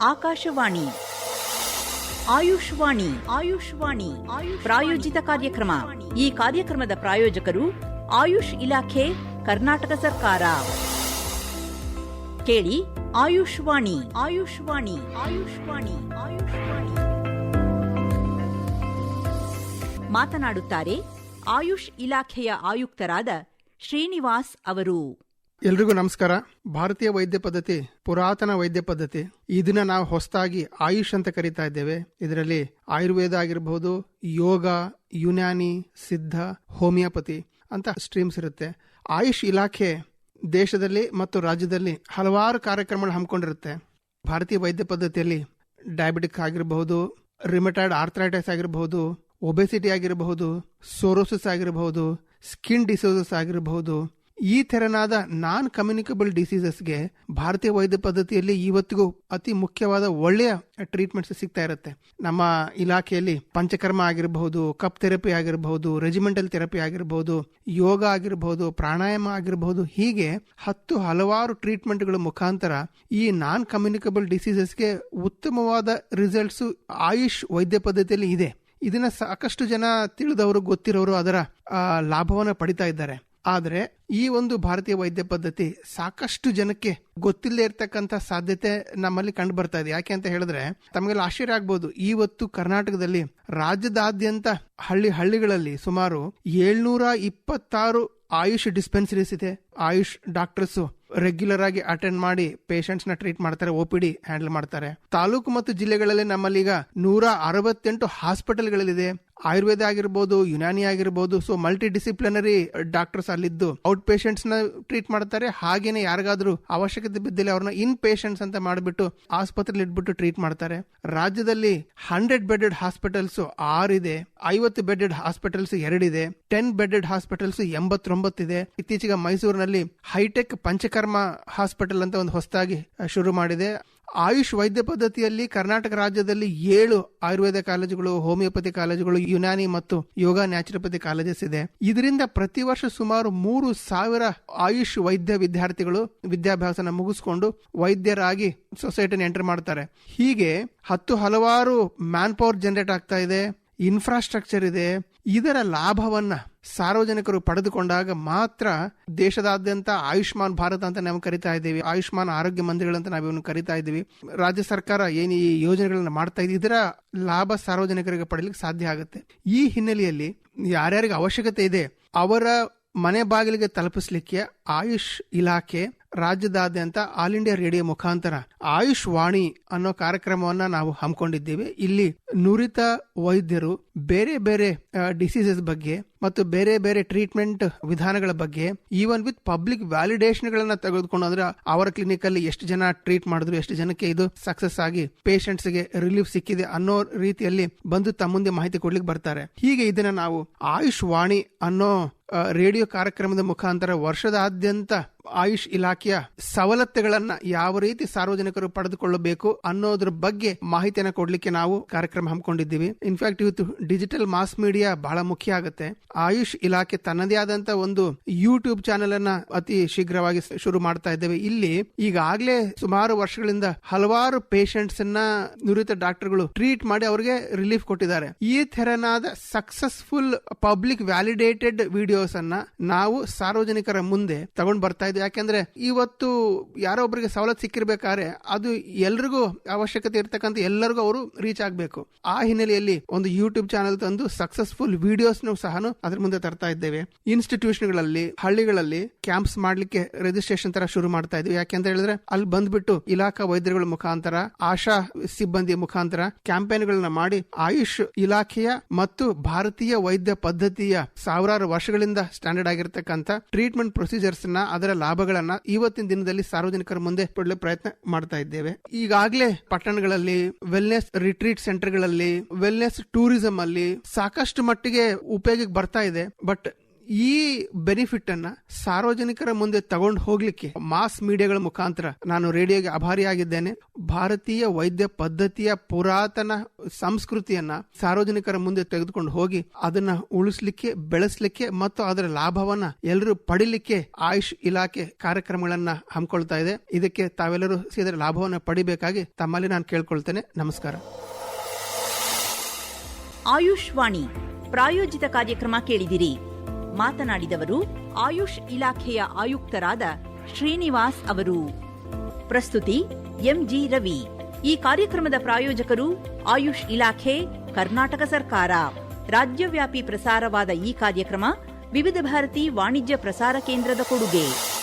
ಆಕಾಶವಾಣಿ. ಆಯುಷ್ವಾಣಿ ಆಯುಷ್ವಾಣಿ ಆಯುಷ್ ಪ್ರಾಯೋಜಿತ ಕಾರ್ಯಕ್ರಮ. ಈ ಕಾರ್ಯಕ್ರಮದ ಪ್ರಾಯೋಜಕರು ಆಯುಷ್ ಇಲಾಖೆ, ಕರ್ನಾಟಕ ಸರ್ಕಾರ. ಕೇಳಿ ಆಯುಷ್ವಾಣಿ ಆಯುಷ್ವಾಣಿ ಆಯುಷ್ವಾಣಿ ಆಯುಷ್ವಾಣಿ. ಮಾತನಾಡುತ್ತಾರೆ ಆಯುಷ್ ಇಲಾಖೆಯ ಆಯುಕ್ತರಾದ ಶ್ರೀನಿವಾಸ್ ಅವರು. ಎಲ್ರಿಗೂ ನಮಸ್ಕಾರ. ಭಾರತೀಯ ವೈದ್ಯ ಪದ್ಧತಿ, ಪುರಾತನ ವೈದ್ಯ ಪದ್ಧತಿ. ಇದನ್ನ ನಾವು ಹೊಸದಾಗಿ ಆಯುಷ್ ಅಂತ ಕರಿತಾ ಇದ್ದೇವೆ. ಇದರಲ್ಲಿ ಆಯುರ್ವೇದ ಆಗಿರಬಹುದು, ಯೋಗ, ಯುನಾನಿ, ಸಿದ್ಧ, ಹೋಮಿಯೋಪತಿ ಅಂತ ಸ್ಟ್ರೀಮ್ಸ್ ಇರುತ್ತೆ. ಆಯುಷ್ ಇಲಾಖೆ ದೇಶದಲ್ಲಿ ಮತ್ತು ರಾಜ್ಯದಲ್ಲಿ ಹಲವಾರು ಕಾರ್ಯಕ್ರಮಗಳು ಹಮ್ಮಿಕೊಂಡಿರುತ್ತೆ. ಭಾರತೀಯ ವೈದ್ಯ ಪದ್ಧತಿಯಲ್ಲಿ ಡಯಾಬಿಟಿಕ್ ಆಗಿರಬಹುದು ರಿಮಟೈಡ್ ಆರ್ಥರೈಟಿಸ್ ಆಗಿರಬಹುದು ಒಬೆಸಿಟಿ ಆಗಿರಬಹುದು ಸೋರೋಸಿಸ್ ಆಗಿರಬಹುದು ಸ್ಕಿನ್ ಡಿಸೋಸಸ್ ಆಗಿರಬಹುದು ಈ ತೆರನಾದ ನಾನ್ ಕಮ್ಯುನಿಕಬಲ್ ಡಿಸೀಸಸ್ಗೆ ಭಾರತೀಯ ವೈದ್ಯ ಪದ್ಧತಿಯಲ್ಲಿ ಇವತ್ತಿಗೂ ಅತಿ ಮುಖ್ಯವಾದ ಒಳ್ಳೆಯ ಟ್ರೀಟ್ಮೆಂಟ್ಸ್ ಸಿಗ್ತಾ ಇರುತ್ತೆ. ನಮ್ಮ ಇಲಾಖೆಯಲ್ಲಿ ಪಂಚಕರ್ಮ ಆಗಿರಬಹುದು, ಕಪ್ ಥೆರಪಿ ಆಗಿರಬಹುದು ರೆಜಿಮೆಂಟಲ್ ಥೆರಪಿ ಆಗಿರಬಹುದು, ಯೋಗ ಆಗಿರಬಹುದು, ಪ್ರಾಣಾಯಾಮ ಆಗಿರಬಹುದು, ಹೀಗೆ ಹತ್ತು ಹಲವಾರು ಟ್ರೀಟ್ಮೆಂಟ್ಗಳ ಮುಖಾಂತರ ಈ ನಾನ್ ಕಮ್ಯುನಿಕಬಲ್ ಡಿಸೀಸಸ್ಗೆ ಉತ್ತಮವಾದ ರಿಸಲ್ಟ್ಸ್ ಆಯುಷ್ ವೈದ್ಯ ಪದ್ಧತಿಯಲ್ಲಿ ಇದೆ. ಇದನ್ನ ಸಾಕಷ್ಟು ಜನ ತಿಳಿದವರು, ಗೊತ್ತಿರೋರು ಅದರ ಲಾಭವನ್ನು ಪಡಿತಾ ಇದ್ದಾರೆ. ಆದರೆ ಈ ಒಂದು ಭಾರತೀಯ ವೈದ್ಯ ಪದ್ಧತಿ ಸಾಕಷ್ಟು ಜನಕ್ಕೆ ಗೊತ್ತಿಲ್ಲದೆ ಇರತಕ್ಕಂತ ಸಾಧ್ಯತೆ ನಮ್ಮಲ್ಲಿ ಕಂಡು ಬರ್ತಾ ಇದೆ. ಯಾಕೆ ಅಂತ ಹೇಳಿದ್ರೆ ತಮಗೆಲ್ಲ ಆಶ್ಚರ್ಯ ಆಗ್ಬೋದು. ಇವತ್ತು ಕರ್ನಾಟಕದಲ್ಲಿ ರಾಜ್ಯದಾದ್ಯಂತ ಹಳ್ಳಿ ಹಳ್ಳಿಗಳಲ್ಲಿ ಸುಮಾರು ಏಳ್ನೂರ ಇಪ್ಪತ್ತಾರು ಆಯುಷ್ ಡಿಸ್ಪೆನ್ಸರೀಸ್ ಇದೆ. ಆಯುಷ್ ಡಾಕ್ಟರ್ಸ್ ರೆಗ್ಯುಲರ್ ಆಗಿ ಅಟೆಂಡ್ ಮಾಡಿ ಪೇಷಂಟ್ಸ್ನ ಟ್ರೀಟ್ ಮಾಡ್ತಾರೆ ಒ ಪಿ ಹ್ಯಾಂಡಲ್ ಮಾಡ್ತಾರೆ. ತಾಲೂಕು ಮತ್ತು ಜಿಲ್ಲೆಗಳಲ್ಲಿ ನಮ್ಮಲ್ಲಿ ಈಗ ನೂರ ಅರವತ್ತೆಂಟು ಹಾಸ್ಪಿಟಲ್ಗಳಿದೆ. ಆಯುರ್ವೇದ ಆಗಿರ್ಬೋದು, ಯುನಾನಿ ಆಗಿರ್ಬೋದು ಸೊ ಮಲ್ಟಿ ಡಿಸಿಪ್ಲಿನರಿ ಡಾಕ್ಟರ್ಸ್ ಅಲ್ಲಿದ್ದು ಔಟ್ ಪೇಷಂಟ್ಸ್ನ ಟ್ರೀಟ್ ಮಾಡ್ತಾರೆ. ಹಾಗೇನೆ ಯಾರಿಗಾದ್ರೂ ಅವಶ್ಯಕತೆ ಬಿದ್ದಲ್ಲಿ ಅವ್ರನ್ನ ಇನ್ ಪೇಷಂಟ್ಸ್ ಅಂತ ಮಾಡಿಬಿಟ್ಟು ಆಸ್ಪತ್ರೆಲಿ ಇಟ್ಬಿಟ್ಟು ಟ್ರೀಟ್ ಮಾಡ್ತಾರೆ. ರಾಜ್ಯದಲ್ಲಿ ಹಂಡ್ರೆಡ್ ಬೆಡೆಡ್ ಹಾಸ್ಪಿಟಲ್ಸ್ ಆರಿದೆ, ಐವತ್ತು ಬೆಡೆಡ್ ಹಾಸ್ಪಿಟಲ್ಸ್ ಎರಡಿದೆ ಟೆನ್ ಬೆಡೆಡ್ ಹಾಸ್ಪಿಟಲ್ಸ್ ಎಂಬತ್ತೊಂಬತ್ತಿದೆ. ಇತ್ತೀಚೆಗೆ ಮೈಸೂರಿನಲ್ಲಿ ಹೈಟೆಕ್ ಪಂಚಕರ್ಮ ಹಾಸ್ಪಿಟಲ್ ಅಂತ ಒಂದು ಹೊಸದಾಗಿ ಶುರು ಮಾಡಿದೆ. ಆಯುಷ್ ವೈದ್ಯ ಪದ್ಧತಿಯಲ್ಲಿ ಕರ್ನಾಟಕ ರಾಜ್ಯದಲ್ಲಿ ಏಳು ಆಯುರ್ವೇದ ಕಾಲೇಜುಗಳು, ಹೋಮಿಯೋಪತಿ ಕಾಲೇಜುಗಳು, ಯುನಾನಿ ಮತ್ತು ಯೋಗ ನ್ಯಾಚುರೋಪತಿ ಕಾಲೇಜಸ್ ಇದೆ. ಇದರಿಂದ ಪ್ರತಿ ವರ್ಷ ಸುಮಾರು ಮೂರು ಸಾವಿರ ಆಯುಷ್ ವೈದ್ಯ ವಿದ್ಯಾರ್ಥಿಗಳು ವಿದ್ಯಾಭ್ಯಾಸನ ಮುಗಿಸ್ಕೊಂಡು ವೈದ್ಯರಾಗಿ ಸೊಸೈಟಿನ ಎಂಟರ್ ಮಾಡ್ತಾರೆ. ಹೀಗೆ ಹತ್ತು ಹಲವಾರು ಮ್ಯಾನ್ ಪವರ್ ಜನರೇಟ್ ಆಗ್ತಾ ಇದೆ. ಇನ್ಫ್ರಾಸ್ಟ್ರಕ್ಚರ್ ಇದೆ. ಇದರ ಲಾಭವನ್ನ ಸಾರ್ವಜನಿಕರು ಪಡೆದುಕೊಂಡಾಗ ಮಾತ್ರ ದೇಶದಾದ್ಯಂತ ಆಯುಷ್ಮಾನ್ ಭಾರತ್ ಅಂತ ನಾವು ಕರಿತಾ ಇದ್ದೀವಿ, ಆಯುಷ್ಮಾನ್ ಆರೋಗ್ಯ ಮಂದಿರಗಳಂತ ನಾವು ಇವನು ಕರಿತಾ ಇದ್ದೀವಿ. ರಾಜ್ಯ ಸರ್ಕಾರ ಏನು ಈ ಯೋಜನೆಗಳನ್ನು ಮಾಡ್ತಾ ಇದೆ, ಇದರ ಲಾಭ ಸಾರ್ವಜನಿಕರಿಗೆ ಪಡೆಯಲಿಕ್ಕೆ ಸಾಧ್ಯ ಆಗುತ್ತೆ. ಈ ಹಿನ್ನೆಲೆಯಲ್ಲಿ ಯಾರ್ಯಾರಿಗೆ ಅವಶ್ಯಕತೆ ಇದೆ, ಅವರ ಮನೆ ಬಾಗಿಲಿಗೆ ತಲುಪಿಸ್ಲಿಕ್ಕೆ ಆಯುಷ್ ಇಲಾಖೆ ರಾಜ್ಯದಾದ್ಯಂತ ಆಲ್ ಇಂಡಿಯಾ ರೇಡಿಯೋ ಮುಖಾಂತರ ಆಯುಷ್ ವಾಣಿ ಅನ್ನೋ ಕಾರ್ಯಕ್ರಮವನ್ನ ನಾವು ಹಮ್ಮಿಕೊಂಡಿದ್ದೇವೆ. ಇಲ್ಲಿ ನುರಿತ ವೈದ್ಯರು ಬೇರೆ ಬೇರೆ ಡಿಸೀಸಸ್ ಬಗ್ಗೆ ಮತ್ತು ಬೇರೆ ಬೇರೆ ಟ್ರೀಟ್ಮೆಂಟ್ ವಿಧಾನಗಳ ಬಗ್ಗೆ ಈವನ್ ವಿತ್ ಪಬ್ಲಿಕ್ ವ್ಯಾಲಿಡೇಷನ್ ಗಳನ್ನ ತೆಗೆದುಕೊಂಡು ಅಂದ್ರೆ ಅವರ ಕ್ಲಿನಿಕ್ ಅಲ್ಲಿ ಎಷ್ಟು ಜನ ಟ್ರೀಟ್ ಮಾಡಿದ್ರು, ಎಷ್ಟು ಜನಕ್ಕೆ ಇದು ಸಕ್ಸಸ್ ಆಗಿ ಪೇಷಂಟ್ಸ್ಗೆ ರಿಲೀಫ್ ಸಿಕ್ಕಿದೆ ಅನ್ನೋ ರೀತಿಯಲ್ಲಿ ಬಂದು ತಮ್ಮ ಮುಂದೆ ಮಾಹಿತಿ ಕೊಡ್ಲಿಕ್ಕೆ ಬರ್ತಾರೆ. ಹೀಗೆ ಇದನ್ನ ನಾವು ಆಯುಷ್ ವಾಣಿ ಅನ್ನೋ ರೇಡಿಯೋ ಕಾರ್ಯಕ್ರಮದ ಮುಖಾಂತರ ವರ್ಷದಾದ್ಯಂತ ಆಯುಷ್ ಇಲಾಖೆಯ ಸವಲತ್ತುಗಳನ್ನ ಯಾವ ರೀತಿ ಸಾರ್ವಜನಿಕರು ಪಡೆದುಕೊಳ್ಳಬೇಕು ಅನ್ನೋದ್ರ ಬಗ್ಗೆ ಮಾಹಿತಿಯನ್ನ ಕೊಡ್ಲಿಕ್ಕೆ ನಾವು ಕಾರ್ಯಕ್ರಮ ಹಮ್ಮಿಕೊಂಡಿದ್ದೀವಿ. ಇನ್ಫ್ಯಾಕ್ಟ್ ಇವತ್ತು ಡಿಜಿಟಲ್ ಮಾಸ್ ಮೀಡಿಯಾ ಬಹಳ ಮುಖ್ಯ ಆಗುತ್ತೆ. ಆಯುಷ್ ಇಲಾಖೆ ತನ್ನದೇ ಆದಂತ ಒಂದು ಯೂಟ್ಯೂಬ್ ಚಾನೆಲ್ ಅನ್ನ ಅತಿ ಶೀಘ್ರವಾಗಿ ಶುರು ಮಾಡ್ತಾ ಇದ್ದೇವೆ. ಇಲ್ಲಿ ಈಗಾಗಲೇ ಸುಮಾರು ವರ್ಷಗಳಿಂದ ಹಲವಾರು ಪೇಷಂಟ್ಸ್ ಅನ್ನ ನುರಿತ ಡಾಕ್ಟರ್ಗಳು ಟ್ರೀಟ್ ಮಾಡಿ ಅವರಿಗೆ ರಿಲೀಫ್ ಕೊಟ್ಟಿದ್ದಾರೆ. ಈ ತೆರನಾದ ಸಕ್ಸಸ್ಫುಲ್ ಪಬ್ಲಿಕ್ ವ್ಯಾಲಿಡೇಟೆಡ್ ವಿಡಿಯೋಸ್ ಅನ್ನ ನಾವು ಸಾರ್ವಜನಿಕರ ಮುಂದೆ ತಗೊಂಡ್ ಬರ್ತಾ ಯಾಕೆಂದ್ರೆ ಇವತ್ತು ಯಾರೋ ಒಬ್ಬರಿಗೆ ಸವಲತ್ತು ಸಿಕ್ಕಿರ್ಬೇಕಾದ್ರೆ ಅದು ಎಲ್ರಿಗೂ ಅವಶ್ಯಕತೆ ಇರ್ತಕ್ಕಂಥ ಎಲ್ಲರಿಗೂ ಅವರು ರೀಚ್ ಆಗಬೇಕು. ಆ ಹಿನ್ನೆಲೆಯಲ್ಲಿ ಒಂದು ಯೂಟ್ಯೂಬ್ ಚಾನೆಲ್ ತಂದು ಸಕ್ಸಸ್ಫುಲ್ ವಿಡಿಯೋಸ್ ಸಹ ಅದ್ರ ಮುಂದೆ ತರ್ತಾ ಇದ್ದೇವೆ. ಇನ್ಸ್ಟಿಟ್ಯೂಷನ್ಗಳಲ್ಲಿ ಹಳ್ಳಿಗಳಲ್ಲಿ ಕ್ಯಾಂಪ್ಸ್ ಮಾಡ್ಲಿಕ್ಕೆ ರಿಜಿಸ್ಟ್ರೇಷನ್ ತರ ಶುರು ಮಾಡ್ತಾ ಇದ್ವಿ. ಯಾಕೆಂತ ಹೇಳಿದ್ರೆ ಅಲ್ಲಿ ಬಂದ್ಬಿಟ್ಟು ಇಲಾಖಾ ವೈದ್ಯರುಗಳ ಮುಖಾಂತರ, ಆಶಾ ಸಿಬ್ಬಂದಿ ಮುಖಾಂತರ ಕ್ಯಾಂಪೇನ್ಗಳನ್ನ ಮಾಡಿ ಆಯುಷ್ ಇಲಾಖೆಯ ಮತ್ತು ಭಾರತೀಯ ವೈದ್ಯ ಪದ್ಧತಿಯ ಸಾವಿರಾರು ವರ್ಷಗಳಿಂದ ಸ್ಟ್ಯಾಂಡರ್ಡ್ ಆಗಿರ್ತಕ್ಕಂಥ ಟ್ರೀಟ್ಮೆಂಟ್ ಪ್ರೊಸೀಜರ್ಸ್ನ ಅದರ ಲಾಭಗಳನ್ನ ಇವತ್ತಿನ ದಿನದಲ್ಲಿ ಸಾರ್ವಜನಿಕರ ಮುಂದೆ ಕೊಡಲು ಪ್ರಯತ್ನ ಮಾಡ್ತಾ ಇದ್ದೇವೆ. ಈಗಾಗಲೇ ಪಟ್ಟಣಗಳಲ್ಲಿ ವೆಲ್ನೆಸ್ ರಿಟ್ರೀಟ್ ಸೆಂಟರ್ಗಳಲ್ಲಿ ವೆಲ್ನೆಸ್ ಟೂರಿಸಂ ಅಲ್ಲಿ ಸಾಕಷ್ಟು ಮಟ್ಟಿಗೆ ಉಪಯೋಗಕ್ಕೆ ಬರ್ತಾ ಇದೆ. ಬಟ್ ಈ ಬೆನಿಫಿಟ್ ಅನ್ನ ಸಾರ್ವಜನಿಕರ ಮುಂದೆ ತಗೊಂಡು ಹೋಗ್ಲಿಕ್ಕೆ ಮಾಸ್ ಮೀಡಿಯಾಗಳ ಮುಖಾಂತರ ನಾನು ರೇಡಿಯೋಗೆ ಆಭಾರಿಯಾಗಿದ್ದೇನೆ ಭಾರತೀಯ ವೈದ್ಯ ಪದ್ಧತಿಯ ಪುರಾತನ ಸಂಸ್ಕೃತಿಯನ್ನ ಸಾರ್ವಜನಿಕರ ಮುಂದೆ ತೆಗೆದುಕೊಂಡು ಹೋಗಿ ಅದನ್ನ ಉಳಿಸ್ಲಿಕ್ಕೆ, ಬೆಳೆಸಲಿಕ್ಕೆ ಮತ್ತು ಅದರ ಲಾಭವನ್ನ ಎಲ್ಲರೂ ಪಡಿಲಿಕ್ಕೆ ಆಯುಷ್ ಇಲಾಖೆ ಕಾರ್ಯಕ್ರಮಗಳನ್ನ ಹಮ್ಮಿಕೊಳ್ತಾ ಇದೆ. ಇದಕ್ಕೆ ತಾವೆಲ್ಲರೂ ಇದರ ಲಾಭವನ್ನ ಪಡಿಬೇಕಾಗಿ ತಮ್ಮಲ್ಲಿ ನಾನು ಕೇಳ್ಕೊಳ್ತೇನೆ. ನಮಸ್ಕಾರ. ಆಯುಷ್ ವಾಣಿ ಪ್ರಾಯೋಜಿತ ಕಾರ್ಯಕ್ರಮ ಕೇಳಿದಿರಿ. ಮಾತನಾಡಿದವರು ಆಯುಷ್ ಇಲಾಖೆಯ ಆಯುಕ್ತರಾದ ಶ್ರೀನಿವಾಸ್ ಅವರು. ಪ್ರಸ್ತುತಿ ಎಂಜಿ ರವಿ. ಈ ಕಾರ್ಯಕ್ರಮದ ಪ್ರಾಯೋಜಕರು ಆಯುಷ್ ಇಲಾಖೆ, ಕರ್ನಾಟಕ ಸರ್ಕಾರ. ರಾಜ್ಯವ್ಯಾಪಿ ಪ್ರಸಾರವಾದ ಈ ಕಾರ್ಯಕ್ರಮ ವಿವಿಧ ಭಾರತಿ ವಾಣಿಜ್ಯ ಪ್ರಸಾರ ಕೇಂದ್ರದ ಕೊಡುಗೆ.